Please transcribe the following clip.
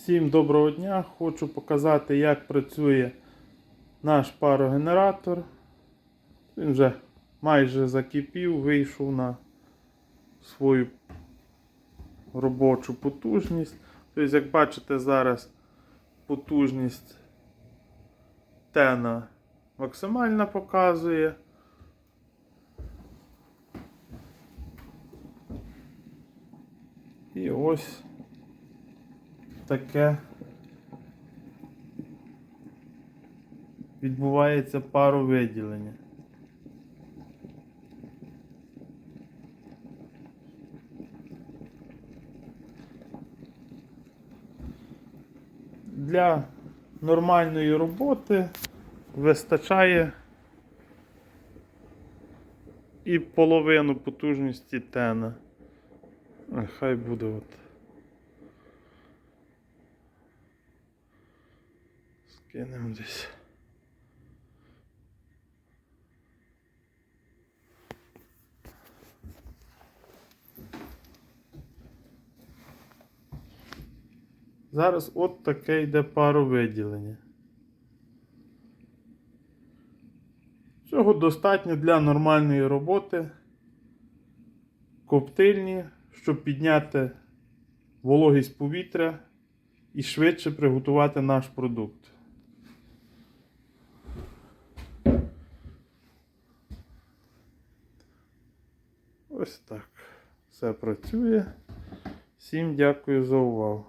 Всім доброго дня! Хочу показати, як працює наш парогенератор. Він вже майже закипів, вийшов на свою робочу потужність. Тобто, як бачите, зараз потужність тена максимальна показує. І ось таке відбувається паровиділення. Для нормальної роботи вистачає і половину потужності тена. Хай буде от. Скинемо десь. Зараз от таке йде паровиділення. Цього достатньо для нормальної роботи коптильні, щоб підняти вологість повітря і швидше приготувати наш продукт. Ось так. Все працює. Всім дякую за увагу.